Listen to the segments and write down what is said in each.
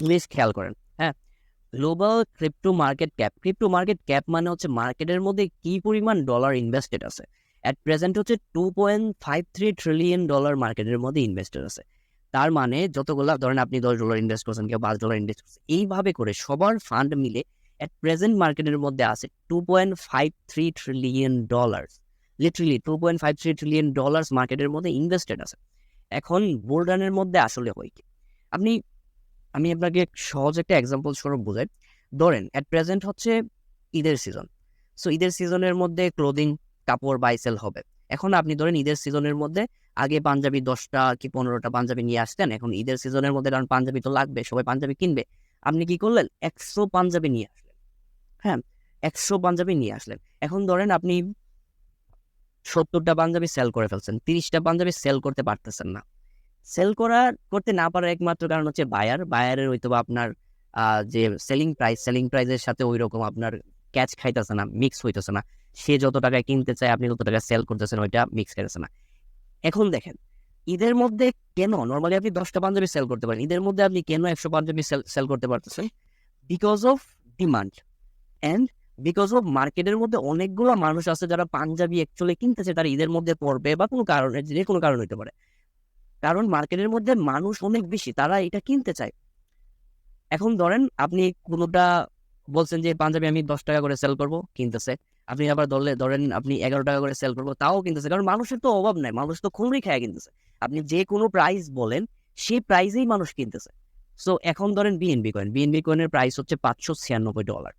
Please খেয়াল করেন হ্যাঁ? Global crypto market cap crypto market cap মানে হচ্ছে মার্কেটের মধ্যে কি পরিমাণ ডলার ইনভেস্টেড আছে? অ্যাট প্রেজেন্ট হচ্ছে two point five three trillion dollar মার্কেটের মধ্যে ইনভেস্টেড আছে। তার মানে যতগুলা, ধরেন আপনি দশ ডলার ইনভেস্ট করছেন, কেউ পাঁচ ডলার ইনভেস্ট করছেন এইভাবে করে সবার ফান্ড মিলে অ্যাট প্রেজেন্ট মার্কেটের মধ্যে আছে two point five three trillion dollar literally two point five three trillion dollars মার্কেটের মধ্যে ইনভেস্টেড আছে। এখন বোল্ডানের মধ্যে আসলে হয় কি? আপনি আমি আপনাকে সহজ একটা এক্সাম্পল স্বরূপ বোঝাই। ধরেন অ্যাট প্রেজেন্ট হচ্ছে ঈদের সিজন সো ঈদের সিজনের মধ্যে ক্লোদিং কাপড় বাই সেল হবে। এখন আপনি ধরেন ঈদের সিজনের মধ্যে আগে পাঞ্জাবি দশটা কি পনেরোটা পাঞ্জাবি নিয়ে আসতেন, এখন ঈদের সিজনের মধ্যে কারণ পাঞ্জাবি তো লাগবে, সবাই পাঞ্জাবি কিনবে। আপনি কি করলেন? একশো পাঞ্জাবি নিয়ে আসলেন। হ্যাঁ একশো পাঞ্জাবি নিয়ে আসলেন। এখন ধরেন আপনি সত্তরটা পাঞ্জাবি সেল করে ফেলছেন, তিরিশটা পাঞ্জাবি সেল করতে পারতেছেন না। সেল করার করতে না পারার একমাত্র কারণ হচ্ছে বায়ার বায়ারের হয়তো বা আপনার যে সেলিং প্রাইস সেলিং প্রাইসের সাথে ওই রকম আপনার ক্যাচ খাইতেছে না মিক্স হইতেছে না। সে যত টাকায় কিনতে চায়, আপনি তত টাকা সেল করতেছেন, ওইটা মিক্স খাইতেছে না। এখন দেখেন, ঈদের মধ্যে কেন? নর্মালি আপনি দশটা পাঞ্জাবি সেল করতে পারেন। ঈদের মধ্যে আপনি কেন একশো পাঞ্জাবি সেল সেল করতে পারতেছেন? Because of demand and because of মার্কেটের মধ্যে অনেকগুলো মানুষ আছে যারা পাঞ্জাবি অ্যাকচুয়ালি কিনতেছে, তারা ঈদের মধ্যে পড়বে বা কোনো কারণে, যে কোনো কারণ হতে পারে। কারণ মার্কেটের মধ্যে মানুষ অনেক বেশি, তারা এটা কিনতে চায়। এখন ধরেন আপনি কোনোটা বলছেন যে, পাঞ্জাবি আমি দশ টাকা করে সেল করব কিনতেছে। আপনি আবার ধরলে, ধরেন আপনি এগারো টাকা করে সেল করব, তাও কিনতেছে। কারণ মানুষের তো অভাব নাই, মানুষ তো খুমড়ি খায় কিনতেছে। আপনি যে কোনো প্রাইস বলেন সেই প্রাইসেই মানুষ কিনতেছে। সো এখন ধরেন বিএনবি কয়েন বিএনবি কয়েনের প্রাইস হচ্ছে পাঁচশো ছিয়ানব্বই ডলার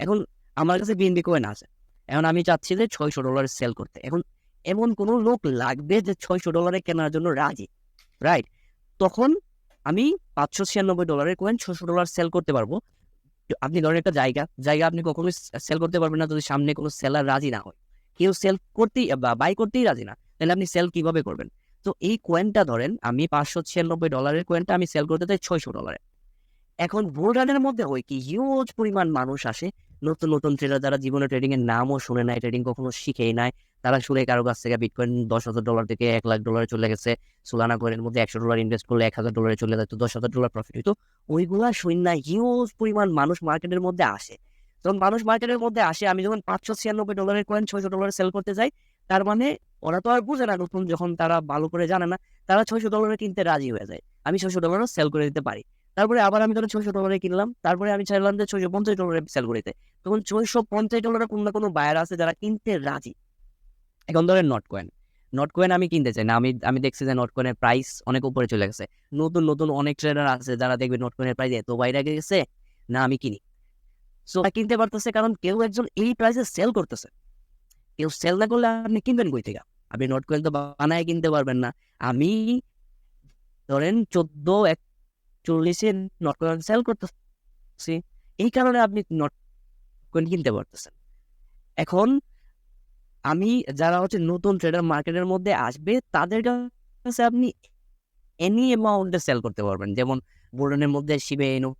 এখন আমার কাছে বিএনবি কয়েন আছে। এখন আমি চাচ্ছি যে ছয়শো ডলার সেল করতে। এখন এমন কোনো লোক লাগবে যে ছয়শো ডলারে কেনার জন্য রাজি রাইট তখন আমি পাঁচশো ছিয়ানব্বই ডলারের কয়েন ছশো ডলার সেল করতে পারব। আপনি ধরেন একটা জায়গা জায়গা আপনি কখনোই সেল করতে পারবেন না যদি সামনে কোনো সেলার রাজি না হয়। কেউ সেল করতেই, বা বাই করতেই রাজি না, তাহলে আপনি সেল কীভাবে করবেন? তো এই কয়েনটা ধরেন আমি পাঁচশো ছিয়ানব্বই ডলারের কয়েনটা আমি সেল করতে চাই ছয়শো ডলারে। এখন বোর্ডারের মধ্যে হয় কি হিউজ পরিমাণ মানুষ আসে নতুন নতুন ট্রেডার যারা জীবনে ট্রেডিং এর নামও শুনে নাই ট্রেডিং কখনো শিখেই নাই, তারা শুনে কারও কাছ থেকে বিটকয়েন দশ হাজার ডলার থেকে এক লাখ ডলারে চলে গেছে সোলানা কয়েনের মধ্যে একশো ডলার ইনভেস্ট করলে এক হাজার ডলারে চলে যেত দশ হাজার ডলার প্রফিট হইতো, ওইগুলা শূন্য হিউজ পরিমাণ মানুষ মার্কেটের মধ্যে আসে। যখন মানুষ মার্কেটের মধ্যে আসে, আমি যখন পাঁচশো ছিয়ানব্বই ডলারের কয়েন ছয়শো ডলারে সেল করতে যাই, তার মানে ওরা তো আর বুঝে না নতুন, যখন তারা ভালো করে জানে না, তারা ছয়শো ডলারে কিনতে রাজি হয়ে যায়, আমি ছয়শো ডলারও সেল করে দিতে পারি। তারপরে আবার আমি ধরেন ছয়শো ডলারে কিনলাম। তারপরে আমি চাইলাম যে ছয়শো পঞ্চাশ ডলারে সেল করে তখন ছয়শো পঞ্চাশ ডলারে কোনো না কোনো বায়ার আছে যারা কিনতে রাজি। এখন ধরেন নট কয়েন নট কয়েন আমি কিনতে চাই না। আমি আমি দেখছি যে নট কয়েনের প্রাইস অনেক উপরে চলে গেছে। নতুন নতুন অনেক ট্রেডার আছে যারা দেখবে নট কয়েনের প্রাইস এত বাইরে গেছে, না আমি কিনি। সো কিনতে পারতেছে কারণ কেউ একজন এই প্রাইসে সেল করতেছে। কেউ সেল না করলে আপনি কিনবেন কই থেকে? আপনি নট কয়েন তো বানায় কিনতে পারবেন না। আমি ধরেন চোদ্দ একচল্লিশে নট কয়েন সেল করতেছি, এই কারণে আপনি নট কয়েন কিনতে পারতেছেন। এখন আমি যারা হচ্ছে নতুন ট্রেডার মার্কেটের মধ্যে আসবে, তাদের কাছে আপনি এনি অ্যামাউন্টে সেল করতে পারবেন। যেমন বোর্ডনের মধ্যে শিবে এনো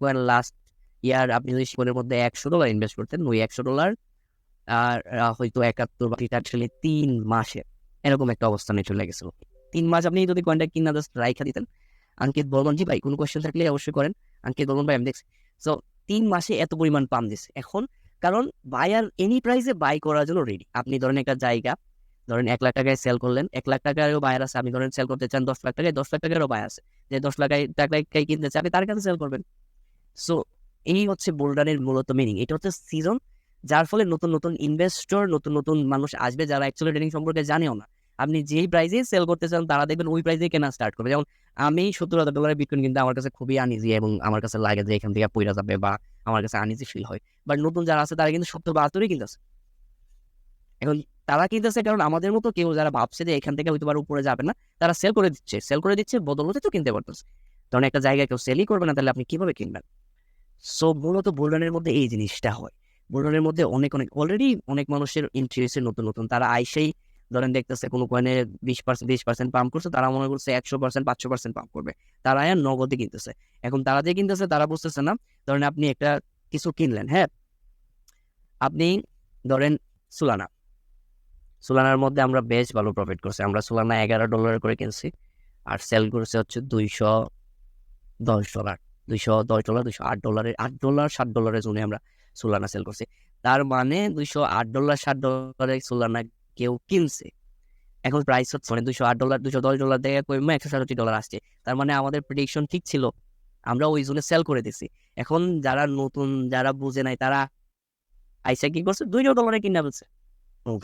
কয়েন লাস্ট ইয়ার আপনি যদি শিবনের মধ্যে একশো ডলার ইনভেস্ট করতেন, ওই একশো ডলার আর হয়তো একাত্তর বা আসলে তিন মাসে এরকম একটা অবস্থানে চলে গেছিল। তিন মাস আপনি যদি কয়েনটা কিনা জাস্ট রাইখা দিতেন আঙ্কিত বর্মন জি ভাই, কোনো কোয়েশ্চেন থাকলে অবশ্যই করেন। আঙ্কিত বর্মন ভাই আমি দেখছি সো তিন মাসে এত পরিমাণ পাম দিছে। এখন, কারণ বায়ার এনি প্রাইসে বাই করার জন্য রেডি আপনি ধরেন একটা জায়গা, ধরেন এক লাখ টাকায় সেল করলেন, এক লাখ টাকারও বায়ার আছে। আপনি ধরেন সেল করতে চান দশ লাখ টাকায়, দশ লাখ টাকারও বায়ার আছে। যে দশ লাখ টাকায় কিনতে চান আপনি তার কাছে সেল করবেন। সো এই হচ্ছে বোল্ডারের মূলত মিনিং এটা হচ্ছে সিজন যার ফলে নতুন নতুন ইনভেস্টর নতুন নতুন মানুষ আসবে যারা অ্যাকচুয়ালি ট্রেডিং সম্পর্কে জানেও না। আপনি যেই প্রাইসে সেল করতে চান, তারা দেখবেন ওই প্রাইসে কেনা স্টার্ট করবে। যেমন আমি সত্তর হাজার ডলারের বিটকয়েন কিন্তু আমার কাছে খুবই আনিজি এবং আমার কাছে লাগে যে এখান থেকে পইরা যাবে বা আমার কাছে আনিজি ফিল হয়। বাট নতুন যারা আছে, তারা কিন্তু সত্তর বাহাত্তরই কিনতেছে। এখন তারা কিনতেছে কারণ আমাদের মতো কেউ যারা ভাবছে যে এখান থেকে হয়তো আর উপরে যাবে না, তারা সেল করে দিচ্ছে। সেল করে দিচ্ছে বদলতে তো কিনতে পারতেছে। কারণ একটা জায়গায় কেউ সেলই করবে না, তাহলে আপনি কীভাবে কিনবেন? সো মূলত বুলডানের মধ্যে এই জিনিসটা হয়। বুলডানের মধ্যে অনেক অনেক অলরেডি অনেক মানুষের ইন্টারেস্ট নতুন নতুন। তারা আইসেই ধরেন দেখতেছে কোনো কয়েনে বিশ পার্সেন্ট বিশ পার্সেন্ট পাম্প করছে, তারা মনে করছে একশো পার্সেন্ট পাঁচশো পার্সেন্ট পাম্প করবে। তারা আর নগদে কিনতেছে। এখন তারা যে কিনতেছে, তারা বুঝতেছে না, ধরেন আপনি একটা কিছু কিনলেন হ্যাঁ? আপনি ধরেন সুলানা সুলানার মধ্যে আমরা বেশ ভালো প্রফিট করছি। আমরা সুলানা এগারো ডলার করে কিনছি, আর সেল করছে হচ্ছে দুইশো দশ ডলার দুইশো দশ ডলার দুইশো আট ডলারের আট ডলার ষাট ডলারের জন্য আমরা সোলানা সেল করছি। তার মানে দুইশো আট ডলার ষাট ডলারের সোলানা কেউ কিনছে। এখন প্রাইস হচ্ছে মানে দুইশো আট ডলার দুইশো দশ ডলার থেকে কমে একশো সাতষট্টি ডলার আসছে। তার মানে আমাদের প্রেডিকশন ঠিক ছিল, আমরা ওই জন্য সেল করে দিছি। এখন যারা নতুন, যারা বুঝে নাই, তারা আইসা কি করছে? দুইশো ডলারে কিনা ফেলছে।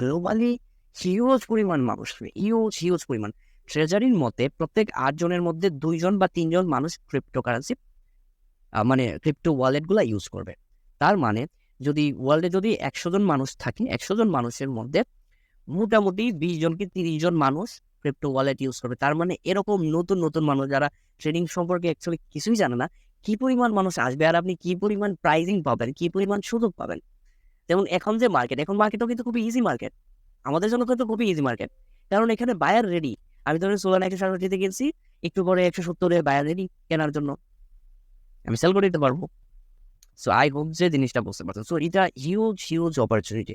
গ্লোবালি হিউজ পরিমাণ মানুষ হিউজ হিউজ পরিমাণ। ট্রেজারির মতে প্রত্যেক আট জনের মধ্যে দুইজন বা তিনজন মানুষ ক্রিপ্টোকারেন্সি মানে ক্রিপ্টো ওয়ালেটগুলো ইউজ করবে। তার মানে যদি ওয়ার্ল্ডে যদি একশো জন মানুষ থাকে, একশো জন মানুষের মধ্যে মোটামুটি বিশ জন কি তিরিশ জন মানুষ ক্রিপ্টো ওয়ালেট ইউজ করবে। তার মানে এরকম নতুন নতুন মানুষ যারা ট্রেডিং সম্পর্কে অ্যাকচুয়ালি কিছুই জানে না, কি পরিমাণ মানুষ আসবে আর আপনি কি পরিমাণ প্রাইজিং পাবেন, কি পরিমাণ সুযোগ পাবেন? যেমন এখন যে মার্কেট এখন মার্কেটও কিন্তু খুবই ইজি মার্কেট আমাদের জন্য কিন্তু খুবই ইজি মার্কেট কারণ এখানে বায়ার রেডি আমি ধরেন সোলান একশো সাতষট্টিতে কিনছি একটু পরে একশো সত্তরে বায়ার রেডি কেনার জন্য। আমি সেল করে দিতে পারব। সো আই হোপ যে জিনিসটা বুঝতে পারছেন। সো এটা হিউজ হিউজ অপরচুনিটি